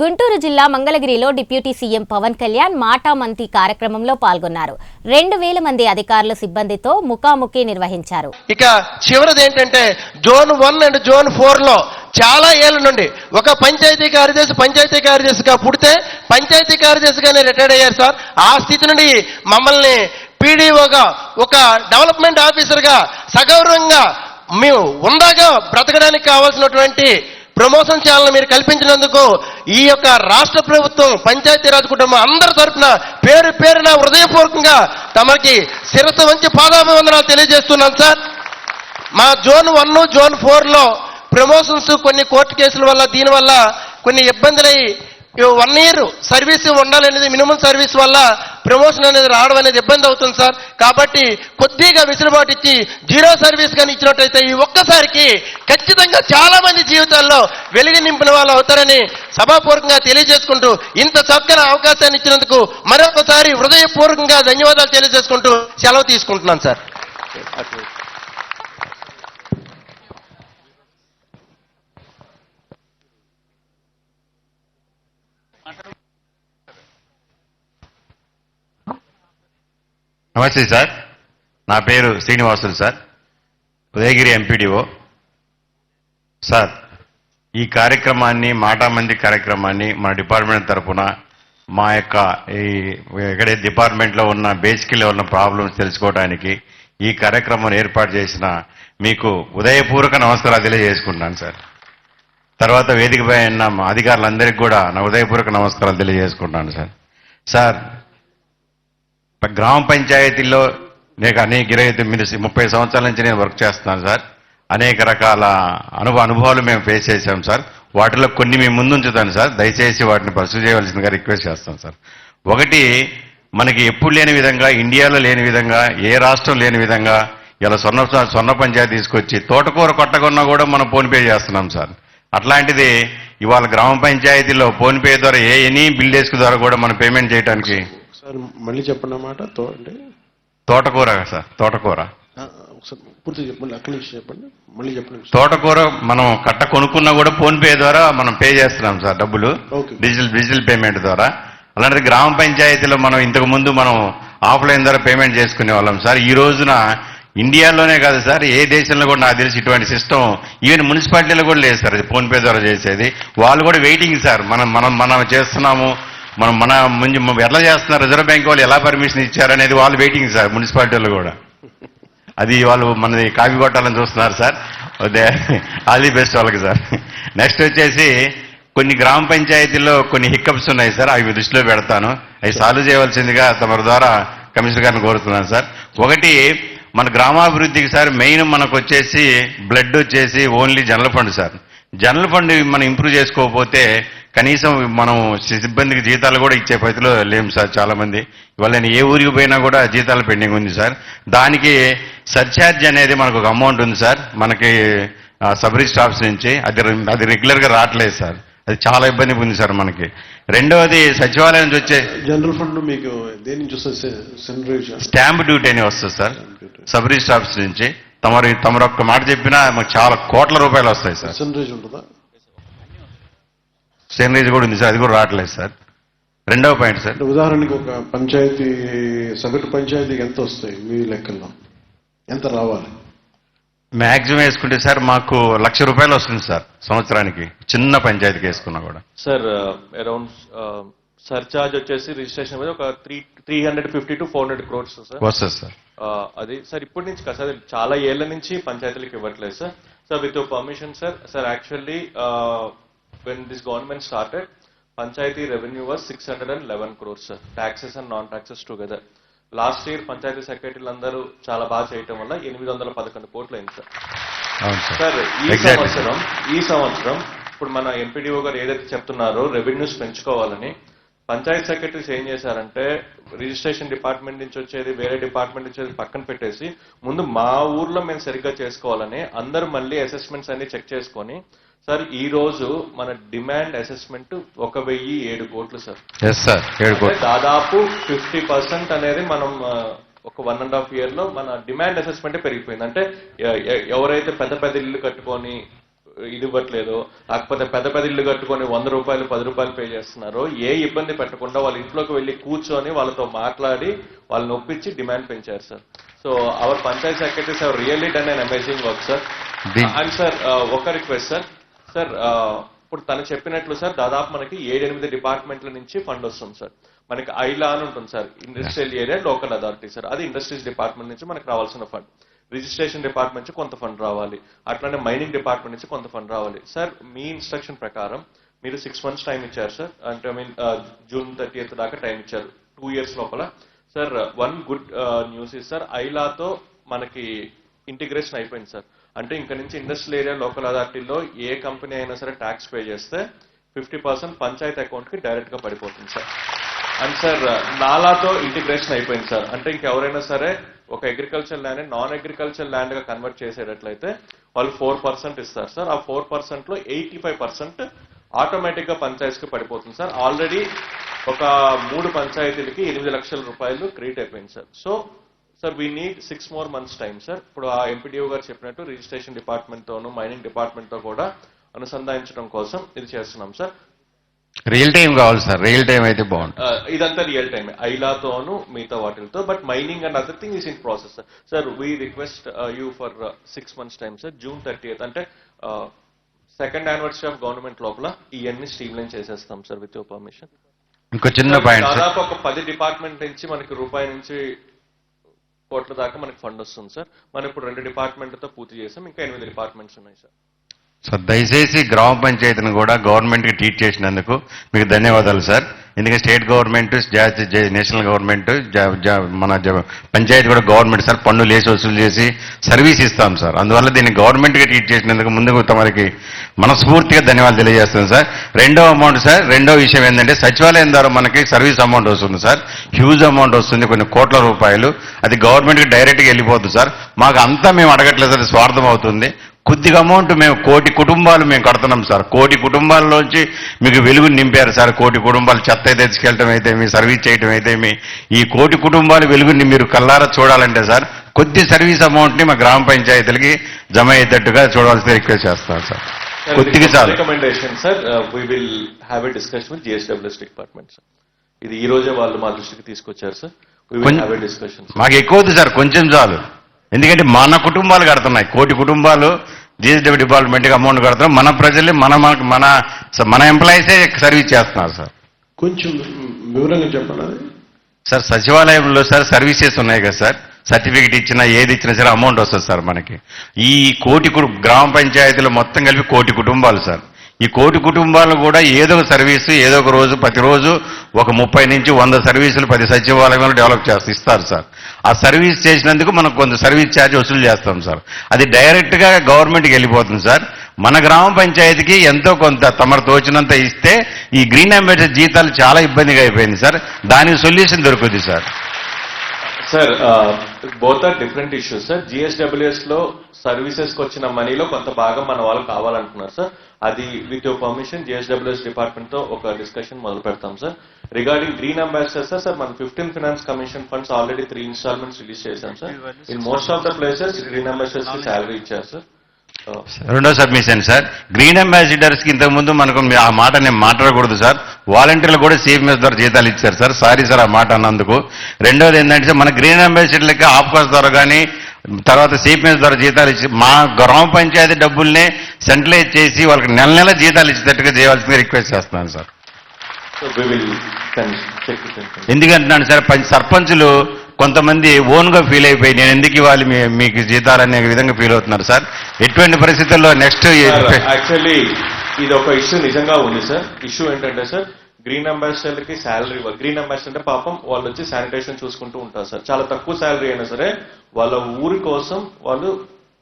గుంటూరు జిల్లా మంగళగిరిలో deputy CM Pawan Kalyan మాటామంతి కార్యక్రమంలో పాల్గొన్నారు. రెండు వేల మంది అధికారుల సిబ్బందితో ముఖాముఖి నిర్వహించారు. ఇక చివరిది ఏంటంటే జోన్ వన్ అండ్ జోన్ ఫోర్లో చాలా ఏళ్ళ నుండి ఒక పంచాయతీ కార్యదర్శి పంచాయతీ కార్యదర్శిగా పుడితే పంచాయతీ కార్యదర్శిగానే రిటైర్డ్ అయ్యారు సార్. ఆ స్థితి నుండి మమ్మల్ని పీడీఓగా ఒక డెవలప్మెంట్ ఆఫీసర్గా సగౌరవంగా మేము ఉందాగా బ్రతకడానికి కావాల్సినటువంటి ప్రమోషన్ ఛానల్ మీరు కల్పించినందుకు ఈ యొక్క రాష్ట్ర ప్రభుత్వం పంచాయతీరాజ్ కుటుంబం అందరి తరపున పేరు పేరున హృదయపూర్వకంగా తమకి శిరస్సు వంచి పాదాభివందనాలు తెలియజేస్తున్నాను సార్. మా జోన్ వన్ జోన్ ఫోర్లో ప్రమోషన్స్ కొన్ని కోర్టు కేసుల వల్ల దీనివల్ల కొన్ని ఇబ్బందులై వన్ ఇయర్ సర్వీస్ ఉండాలనేది మినిమం సర్వీస్ వల్ల ప్రమోషన్ అనేది రావడం అనేది ఇబ్బంది అవుతుంది సార్. కాబట్టి కొద్దిగా విసులుబాటు ఇచ్చి జీరో సర్వీస్ కానీ ఇచ్చినట్టయితే ఈ ఒక్కసారికి ఖచ్చితంగా చాలా జీవితాల్లో వెలుగు నింపిన వాళ్ళు అవుతారని సభాపూర్వకంగా తెలియజేసుకుంటూ ఇంత చక్కని అవకాశాన్ని ఇచ్చినందుకు మరొకసారి హృదయపూర్వకంగా ధన్యవాదాలు తెలియజేసుకుంటూ సెలవు తీసుకుంటున్నాను సార్. నమస్తే సార్. నా పేరు Srinivasulu sir. Udayagiri MPDO sir ఈ కార్యక్రమాన్ని మాటామంది కార్యక్రమాన్ని మన డిపార్ట్మెంట్ తరఫున మా యొక్క ఈ ఎక్కడే డిపార్ట్మెంట్లో ఉన్న బేసిక్లో ఉన్న ప్రాబ్లమ్స్ తెలుసుకోవడానికి ఈ కార్యక్రమం ఏర్పాటు చేసిన మీకు ఉదయపూర్వక నమస్కారాలు తెలియజేసుకుంటున్నాను సార్. తర్వాత వేదికపై ఉన్న మా అధికారులందరికీ కూడా నా ఉదయపూర్వక నమస్కారాలు తెలియజేసుకుంటున్నాను సార్. సార్ గ్రామ పంచాయతీల్లో నేను అనేక ఇరవై తొమ్మిది ముప్పై సంవత్సరాల నుంచి నేను వర్క్ చేస్తున్నాను సార్. అనేక రకాల అనుభవ అనుభవాలు మేము ఫేస్ చేశాం సార్ వాటిలో కొన్ని మేము ముందుంచుతాను సార్ దయచేసి వాటిని పరిశీలి చేయవలసిందిగా రిక్వెస్ట్ చేస్తాను సార్ ఒకటి మనకి ఎప్పుడు లేని విధంగా ఇండియాలో లేని విధంగా ఏ రాష్ట్రం లేని విధంగా ఇలా స్వర్ణ స్వర్ణ పంచాయతీ తీసుకొచ్చి తోటకూర కొట్టకున్నా కూడా మనం ఫోన్పే చేస్తున్నాం సార్ అట్లాంటిది ఇవాళ గ్రామ పంచాయతీలో ఫోన్పే ద్వారా ఏ ఎనీ బిల్ డెస్క్ ద్వారా కూడా మనం పేమెంట్ చేయడానికి ఒకసారి మళ్ళీ చెప్పండి అన్నమాట. తోటకూర సార్ తోటకూర. ఒకసారి పూర్తి చెప్పండి అక్కడి నుంచి చెప్పండి మళ్ళీ చెప్పండి తోటకూర మనం కట్ట కొనుక్కున్నా కూడా ఫోన్ పే ద్వారా మనం పే చేస్తున్నాం సార్ డబ్బులు. డిజిటల్ డిజిటల్ పేమెంట్ ద్వారా. అలాంటిది గ్రామ పంచాయతీలో మనం ఇంతకు ముందు మనం ఆఫ్లైన్ ద్వారా పేమెంట్ చేసుకునే వాళ్ళం సార్. ఈ రోజున ఇండియాలోనే కాదు సార్ ఏ దేశంలో కూడా నాకు తెలిసి ఇటువంటి సిస్టమ్ ఈవెన్ మున్సిపాలిటీలో కూడా లేదు సార్ ఫోన్ పే ద్వారా చేసేది. వాళ్ళు కూడా వెయిటింగ్ సార్. మనం మనం మనం చేస్తున్నాము. మనం మన ముందు ఎట్లా చేస్తున్నారు? రిజర్వ్ బ్యాంక్ వాళ్ళు ఎలా పర్మిషన్ ఇచ్చారనేది వాళ్ళు వెయిటింగ్ సార్ మున్సిపాలిటీలో కూడా. అది వాళ్ళు మనది కాపీ కొట్టాలని చూస్తున్నారు సార్. అదే ఆల్ ది బెస్ట్ వాళ్ళకి సార్. నెక్స్ట్ వచ్చేసి కొన్ని గ్రామ పంచాయతీల్లో కొన్ని హిక్కప్స్ ఉన్నాయి సార్ అవి దృష్టిలో పెడతాను. అవి సాల్వ్ చేయవలసిందిగా తమ ద్వారా కమిషనర్ గారిని కోరుతున్నాను సార్. ఒకటి మన గ్రామాభివృద్ధికి సార్ మెయిన్ మనకు వచ్చేసి బ్లడ్ వచ్చేసి only general fund sir. General fund మనం ఇంప్రూవ్ చేసుకోకపోతే కనీసం మనం సిబ్బందికి జీతాలు కూడా ఇచ్చే పరిస్థితిలో లేము సార్ చాలా మంది ఇవాళ నేను ఏ ఊరికి పోయినా కూడా జీతాలు పెండింగ్ ఉంది సార్. దానికి సర్ఛార్జ్ అనేది మనకు ఒక అమౌంట్ ఉంది సార్. మనకి సబ్ రిజిస్టర్ నుంచి. అది అది రెగ్యులర్గా రావట్లేదు సార్. అది చాలా ఇబ్బంది ఉంది సార్ మనకి. రెండవది సచివాలయం నుంచి వచ్చే జనరల్ ఫండ్ మీకు దేని నుంచి వస్తుంది సెంట్రల్ స్టాంప్ డ్యూటీ అని వస్తుంది సార్. సబ్ రిజిస్టర్ ఆఫీస్ నుంచి. తమరు తమరు ఒక్క మాట చెప్పినా మాకు చాలా కోట్ల రూపాయలు వస్తాయి సార్. స్టెనరేజ్ కూడా ఉంది సార్ అది కూడా రావట్లేదు సార్. రెండవ పాయింట్ సార్. ఉదాహరణకి ఒక పంచాయతీ సగటు పంచాయతీకి ఎంత వస్తాయి మీ లెక్కల్లో? ఎంత రావాలి? మ్యాక్సిమం వేసుకుంటే సార్ మాకు లక్ష రూపాయలు వస్తుంది సార్ సంవత్సరానికి. చిన్న పంచాయతీకి వేసుకున్నా కూడా. సార్ అరౌండ్ సర్చార్జ్ వచ్చేసి రిజిస్ట్రేషన్ మీద ఒక three three hundred fifty to four hundred crores sir. వస్తుంది సార్. Uh, అది సార్ ఇప్పటి నుంచి కాదు సార్ చాలా ఏళ్ళ నుంచి పంచాయతీలకు ఇవ్వట్లేదు sir. Sir with permission sir sir actually panchayat revenue was six hundred and eleven crores sir taxes and non taxes together last year panchayat సెక్రటరీలు అందరూ చాలా బాగా చేయటం వల్ల ఎనిమిది వందల పదకొండు కోట్లు అయింది సార్ సార్ ఈ. సంవత్సరం ఈ సంవత్సరం ఇప్పుడు మన ఎంపీడీఓ గారు ఏదైతే చెప్తున్నారో రెవెన్యూస్ పెంచుకోవాలని పంచాయత్ సెక్రటరీస్ ఏం చేశారంటే రిజిస్ట్రేషన్ డిపార్ట్మెంట్ నుంచి వచ్చేది వేరే డిపార్ట్మెంట్ నుంచి పక్కన పెట్టేసి ముందు మా ఊర్లో మేము సరిగ్గా చేసుకోవాలని అందరూ మళ్ళీ అసెస్మెంట్స్ అన్ని చెక్ చేసుకొని సార్ ఈ రోజు మన డిమాండ్ అసెస్మెంట్ ఒక వెయ్యి ఏడు కోట్లు సార్. ఎస్ సార్ ఏడు అంటే కోట్లు. దాదాపు ఫిఫ్టీ పర్సెంట్ అనేది మనం ఒక వన్ అండ్ హాఫ్ ఇయర్లో మన డిమాండ్ అసెస్మెంట్ పెరిగిపోయింది. అంటే ఎవరైతే పెద్ద పెద్ద ఇల్లు కట్టుకొని ఇది ఇవ్వట్లేదు లేకపోతే పెద్ద పెద్ద ఇల్లు కట్టుకొని వంద రూపాయలు పది రూపాయలు పే చేస్తున్నారో ఏ ఇబ్బంది పెట్టకుండా వాళ్ళ ఇంట్లోకి వెళ్ళి కూర్చొని వాళ్ళతో మాట్లాడి వాళ్ళని ఒప్పించి డిమాండ్ పెంచారు sir. So our panchayat secretaries have really done and amazing work sir. And sir ఒక రిక్వెస్ట్ సార్. సార్ ఇప్పుడు తను చెప్పినట్లు సార్ దాదాపు మనకి ఏడెనిమిది డిపార్ట్మెంట్ల నుంచి ఫండ్ వస్తుంది సార్. మనకి ఐలా అని ఉంటుంది sir industrial area local authority sir. అది ఇండస్ట్రీస్ డిపార్ట్మెంట్ నుంచి మనకు రావాల్సిన ఫండ్. రిజిస్ట్రేషన్ డిపార్ట్మెంట్ నుంచి కొంత ఫండ్ రావాలి. అట్లానే మైనింగ్ డిపార్ట్మెంట్ నుంచి కొంత ఫండ్ రావాలి. సార్ మీ ఇన్స్ట్రక్షన్ ప్రకారం మీరు సిక్స్ మంత్స్ టైం ఇచ్చారు సార్. అంటే ఐ మీన్ జూన్ థర్టీ దాకా టైం ఇచ్చారు. టూ ఇయర్స్ లోపల. Sir one good news is sir ఐలాతో మనకి ఇంటిగ్రేషన్ అయిపోయింది సార్. అంటే ఇంక నుంచి ఇండస్ట్రియల్ ఏరియా లోకల్ అథారిటీలో ఏ కంపెనీ అయినా సరే ట్యాక్స్ పే చేస్తే ఫిఫ్టీ పర్సెంట్ పంచాయతీ అకౌంట్కి డైరెక్ట్గా పడిపోతుంది సార్ అండ్ సార్ నాలాతో ఇంటిగ్రేషన్ అయిపోయింది సార్ అంటే ఇంకెవరైనా సరే ఒక అగ్రికల్చర్ ల్యాండ్ నాన్ అగ్రికల్చర్ ల్యాండ్గా కన్వర్ట్ చేసేటట్లయితే వాళ్ళు ఫోర్ పర్సెంట్ ఇస్తారు సార్ ఆ ఫోర్ పర్సెంట్లో ఎయిటీ ఫైవ్ పర్సెంట్ ఆటోమేటిక్గా పంచాయతీకి పడిపోతుంది సార్ ఆల్రెడీ ఒక మూడు పంచాయతీలకి ఎనిమిది లక్షల రూపాయలు క్రెడిట్ అయిపోయింది sir so sir we need six more months time sir ఇప్పుడు ఆ ఎంపీడీఓ గారు చెప్పినట్టు రిజిస్ట్రేషన్ డిపార్ట్మెంట్ తోను మైనింగ్ డిపార్ట్మెంట్తో కూడా అనుసంధానించడం కోసం ఇది చేస్తున్నాం సార్ రియల్ టైం కావాలి సార్ రియల్ టైం అయితే బాగుంటుంది. ఇదంతా రియల్ టైం ఐలాతోను మిగతా వాటిలతో. But mining and other thing is in process sir sir we request you for six months time sir June thirty అంటే సెకండ్ యానివర్సరీ ఆఫ్ గవర్నమెంట్ లోపల ఇవన్నీ streamline చేసేస్తాం sir with your permission ఇంకో చిన్న point దాదాపు ఒక పది department నుంచి మనకి రూపాయి నుంచి కోట్ల దాకా మనకి ఫండ్ వస్తుంది సార్. మనం ఇప్పుడు రెండు డిపార్ట్మెంట్తో పూర్తి చేసాం ఇంకా ఎనిమిది డిపార్ట్మెంట్స్ ఉన్నాయి సార్. సార్ దయచేసి గ్రామ పంచాయతీని కూడా గవర్నమెంట్కి ట్రీట్ చేసినందుకు మీకు ధన్యవాదాలు సార్ ఎందుకంటే స్టేట్ గవర్నమెంట్ జ- నేషనల్ గవర్నమెంట్ మన జ- పంచాయతీ కూడా గవర్నమెంట్ సార్ పన్నులు వేసి వసూలు చేసి సర్వీస్ ఇస్తాం సార్ అందువల్ల దీన్ని గవర్నమెంట్గా ట్రీట్ చేసినందుకు ముందుకు తమరికి మనస్ఫూర్తిగా ధన్యవాదాలు తెలియజేస్తాను సార్ రెండో అమౌంట్ సార్ రెండో విషయం ఏంటంటే సచివాలయం ద్వారా మనకి సర్వీస్ అమౌంట్ వస్తుంది సార్ హ్యూజ్ అమౌంట్ వస్తుంది కొన్ని కోట్ల రూపాయలు. అది గవర్నమెంట్కి డైరెక్ట్గా వెళ్ళిపోతుంది సార్ మాకు అంతా మేము అడగట్లేదు సార్ స్వార్థం అవుతుంది. కొద్దిగా అమౌంట్ మేము కోటి కుటుంబాలు మేము కడుతున్నాం సార్. కోటి కుటుంబాల్లోంచి మీకు వెలుగు నింపారు సార్. కోటి కుటుంబాలు చెత్త తెచ్చుకెళ్ళటం అయితే మీ సర్వీస్ చేయటం అయితే మీ ఈ కోటి కుటుంబాలు వెలుగుని మీరు కల్లారా చూడాలంటే సార్ కొద్ది సర్వీస్ అమౌంట్ని మా గ్రామ పంచాయతీలకి జమ అయ్యేటట్టుగా చూడాల్సిన రిక్వెస్ట్ చేస్తాను సార్. కొద్దిగా చాలు. Recommendation sir we will have a discussion with GSWS department sir ఇది ఈ రోజే వాళ్ళు మా దృష్టికి తీసుకొచ్చారు సార్ మాకు ఎక్కువ సార్ కొంచెం చాలు. ఎందుకంటే మన కుటుంబాలు కడుతున్నాయి. కోటి కుటుంబాలు జిఎస్డబ్ల్యూ డిపార్ట్మెంట్కి అమౌంట్ కడుతున్నాం మన ప్రజలే మన మన- మన మన ఎంప్లాయీసే సర్వీస్ చేస్తున్నారు సార్. కొంచెం వివరంగా చెప్పండి సార్ సచివాలయంలో సార్ సర్వీసెస్ ఉన్నాయి కదా సార్. సర్టిఫికెట్ ఇచ్చినా ఏది ఇచ్చినా సరే అమౌంట్ వస్తుంది సార్ మనకి. ఈ కోటి గ్రామ పంచాయతీలు మొత్తం కలిపి కోటి కుటుంబాలు సార్. ఈ కోటి కుటుంబాలు కూడా ఏదో ఒక సర్వీసు ఏదో ఒక రోజు ప్రతిరోజు ఒక ముప్పై నుంచి వంద సర్వీసులు పది సచివాలయంలో డెవలప్ చేస్తూ ఇస్తారు సార్. ఆ సర్వీస్ చేసినందుకు మనం కొంత సర్వీస్ ఛార్జ్ వసూలు చేస్తాం సార్. అది డైరెక్ట్గా గవర్నమెంట్కి వెళ్ళిపోతుంది సార్. మన గ్రామ పంచాయతీకి ఎంతో కొంత తమరు తోచినంత ఇస్తే ఈ గ్రీన్ అంబేద్కర్ జీతాలు చాలా ఇబ్బందిగా అయిపోయింది సార్. దానికి సొల్యూషన్ దొరుకుతుంది sir. Sir both are different issues sir జిఎస్డబ్ల్యూఎస్లో సర్వీసెస్కి వచ్చిన మనీలో కొంత భాగం మన వాళ్ళు కావాలంటున్నారు సార్ అది విత్ యువర్ పర్మిషన్ జిఎస్డబ్ల్యూఎస్ డిపార్ట్మెంట్తో ఒక డిస్కషన్ మొదలు పెడతాం sir regarding green ambassador sir sir మన fifteen finance commission funds already three instalments release చేశాం sir in most of the places green అంబాసిడర్స్కి salary ఇచ్చారు సార్ రెండో సబ్మిషన్ సార్ గ్రీన్ అంబాసిడర్స్కి ఇంతకుముందు మనకు మీ- ఆ మాట నేను మాట్లాడకూడదు సార్ వాలంటీర్లు కూడా సిఎంఎస్ ద్వారా జీతాలు ఇచ్చారు సార్ సారీ సార్ ఆ మాట అన్నందుకు. రెండోది ఏంటంటే సార్ మన గ్రీన్ అంబాసిడర్లకి ఆఫ్కాస్ ద్వారా కానీ తర్వాత సిపిఎస్ ద్వారా జీతాలు ఇచ్చి మా గ్రామ పంచాయతీ డబ్బుల్నే సెంట్రలైజ్ చేసి వాళ్ళకి నెల నెల జీతాలు ఇచ్చేటట్టుగా చేయాల్సింది రిక్వెస్ట్ చేస్తున్నాను సార్. ఎందుకంటున్నాను సార్ సర్పంచులు కొంతమంది ఓన్గా ఫీల్ అయిపోయి నేను ఎందుకు ఇవ్వాలి మీకు జీతాలు అనే విధంగా ఫీల్ అవుతున్నారు సార్? ఎటువంటి పరిస్థితుల్లో నెక్స్ట్ యాక్చువల్లీ ఇది ఒక ఇష్యూ నిజంగా ఉంది సార్. ఇష్యూ ఏంటంటే సార్ గ్రీన్ అంబాసిడర్కి శాలరీ గ్రీన్ అంబాసిడర్ అంటే పాపం వాళ్ళు వచ్చి శానిటేషన్ చూసుకుంటూ ఉంటారు సార్. చాలా తక్కువ శాలరీ అయినా సరే వాళ్ళ ఊరి కోసం వాళ్ళు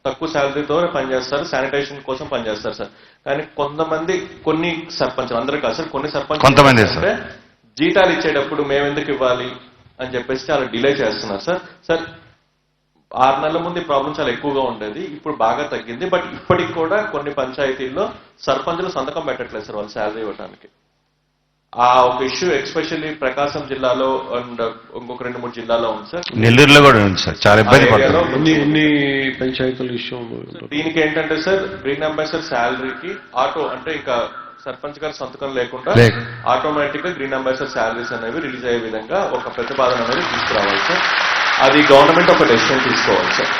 తక్కువ శాలరీతో పనిచేస్తారు శానిటేషన్ కోసం పనిచేస్తారు సార్. కానీ కొంతమంది కొన్ని సర్పంచ్ అందరూ కాదు సార్ కొన్ని సర్పంచ్ కొంతమంది సార్. అంటే జీతాలు ఇచ్చేటప్పుడు మేము ఎందుకు ఇవ్వాలి అని చెప్పేసి చాలా డిలే చేస్తున్నారు సార్. సార్ ఆరు నెలల ముందు ప్రాబ్లం చాలా ఎక్కువగా ఉండేది ఇప్పుడు బాగా తగ్గింది బట్ ఇప్పటికి కూడా కొన్ని పంచాయతీల్లో సర్పంచులు సంతకం పెట్టట్లేదు సార్ వాళ్ళు శాలరీ ఇవ్వడానికి ఆ ఒక ఇష్యూ ఎక్స్పెషల్లీ ప్రకాశం జిల్లాలో అండ్ ఇంకొక రెండు మూడు జిల్లాలో ఉంది సార్. నెల్లూరులో కూడా ఉంది సార్. చాలా ఇబ్బంది పంచాయతీల ఇష్యూ దీనికి ఏంటంటే సార్ గ్రీన్ అంబాసిడర్ శాలరీకి ఆటో అంటే ఇంకా సర్పంచ్ గారి సంతకం లేకుండా లేక. ఆటోమేటిక్గా గ్రీన్ అంబాసిడర్ శాలరీస్ అనేవి రిలీజ్ అయ్యే విధంగా ఒక ప్రతిపాదన అనేది తీసుకురావాలి సార్. అది గవర్నమెంట్ ఒక డెసిషన్ తీసుకోవాలి సార్.